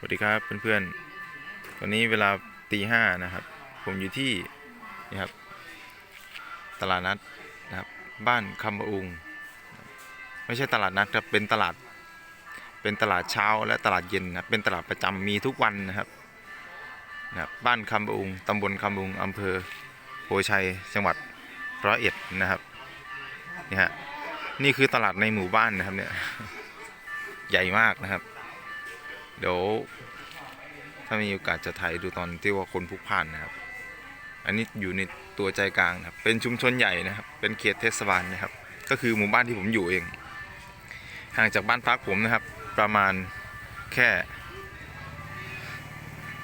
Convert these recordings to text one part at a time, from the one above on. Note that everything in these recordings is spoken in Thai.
สวัสดีครับเพื่อนๆวันนี้เวลาตีห้านะครับ ผมอยู่ที่นี่ครับตลาดนัดนะครับ บ้านคำบอุง ไม่ใช่ตลาดนัดครับเป็นตลาด เป็นตลาดเช้าและตลาดเย็นนะเป็นตลาดประจำมีทุกวันนะครับนะครับบ้านคำบอุงตำบลคำบอุงอำเภอโพชัยจังหวัดร้อยเอ็ดนะครับนี่ฮะนี่คือตลาดในหมู่บ้านนะครับเนี่ยใหญ่มากนะครับ เดี๋ยวถ้ามีโอกาสจะถ่ายดูตอนที่ว่าคนพุกพล่านนะครับ อันนี้อยู่ในตัวใจกลางนะครับ เป็นชุมชนใหญ่นะครับ เป็นเขตเทศบาลนะครับ ก็คือหมู่บ้านที่ผมอยู่เอง ห่างจากบ้านพักผมนะครับ ประมาณแค่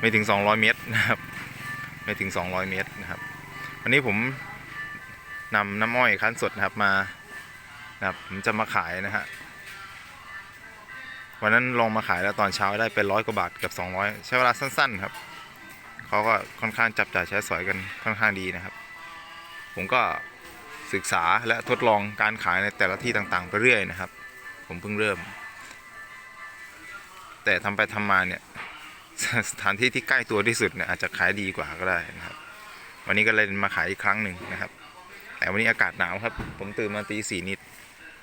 ไม่ถึง 200 เมตรนะครับ ไม่ถึง 200 เมตรนะครับ วันนี้ผมนำน้ำอ้อยคั้นสดนะครับมานะครับผมจะมาขายนะฮะ วันนั้นลงมาขายแล้วตอนเช้าได้เป็นร้อยกว่าบาทเกับ200 ใช้เวลาสั้น ๆ ครับเขาก็ค่อนข้างจับจ่ายใช้สอยกันค่อนข้างดีนะครับ ผมก็ศึกษาและทดลองการขายในแต่ละที่ต่างๆ ไปเรื่อยนะครับ ผมเพิ่งเริ่ม แต่ทำไปทำมาเนี่ยสถานที่ที่ใกล้ตัวที่สุดเนี่ยอาจจะขายดีกว่าก็ได้นะครับ วันนี้ก็เลยมาขายอีกครั้งหนึ่งนะครับ แต่วันนี้อากาศหนาวครับ ผมตื่นมาตีสี่นิด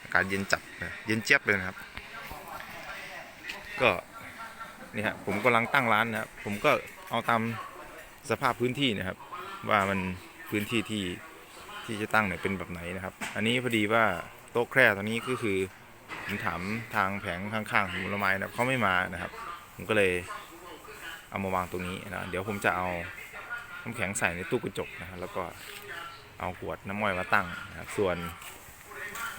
อากาศเย็นจัดเลยเย็นเจี๊ยบเลยนะครับ ก็นี่ฮะผมกำลังตั้งร้านนะครับผมก็เอาตามสภาพพื้นที่นะครับ ว่ามันพื้นที่ที่ที่จะตั้งเนี่ยเป็นแบบไหนนะครับ อันนี้พอดีว่าโต๊ะแคร่ตอนนี้ก็คือผมถามทางแผงข้างๆผลไม้นะครับเขาไม่มานะครับ ผมก็เลยเอามาวางตรงนี้นะเดี๋ยวผมจะเอาน้ำแข็งใส่ในตู้กระจกนะครับแล้วก็เอาขวดน้ำมอยมาตั้งนะครับส่วน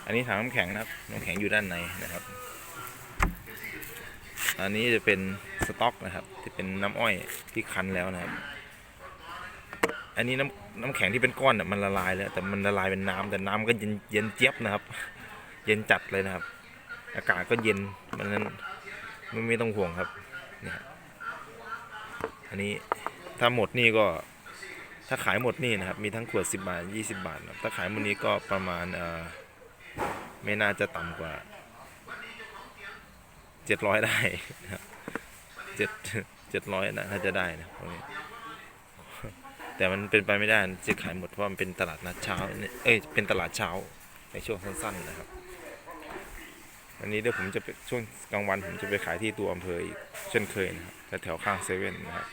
อันนี้ถังน้ำแข็งนะครับน้ำแข็งอยู่ด้านในนะครับ อันนี้จะเป็นสต๊อกนะครับ ที่เป็นน้ำอ้อยที่คั้นแล้วนะครับ อันนี้น้ำน้ำแข็งที่เป็นก้อนน่ะมันละลายแล้ว แต่มันละลายเป็นน้ำแต่น้ำก็เย็นเย็นเจี๊ยบนะครับ เย็นจัดเลยนะครับ อากาศก็เย็นมันนั้นไม่ไม่ต้องห่วงครับเนี่ยอันนี้ถ้าหมดนี่ก็ถ้าขายหมดนี่นะครับ มีทั้งขวด 10 บาท 20 บาทนะครับถ้าขายหมดนี้ก็ประมาณเอ่อไม่น่าจะต่ำกว่า เจ็ดร้อยได้นะเจ็ดเจ็ดร้อยนะน่าจะได้นะตรงนี้แต่มันเป็นไปไม่ได้จะขายหมดเพราะมันเป็นตลาดนัดเช้าเนี่ยเอ้ยเป็นตลาดเช้าในช่วงสั้นๆนะครับ อันนี้เดี๋ยวผมจะไปช่วงกลางวันผมจะไปขายที่ตัวอำเภออีกเช่นเคยนะครับแถวข้างเซเว่นนะครับ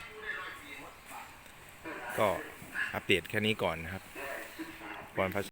ก็อัปเดตแค่นี้ก่อนนะครับก่อนพัช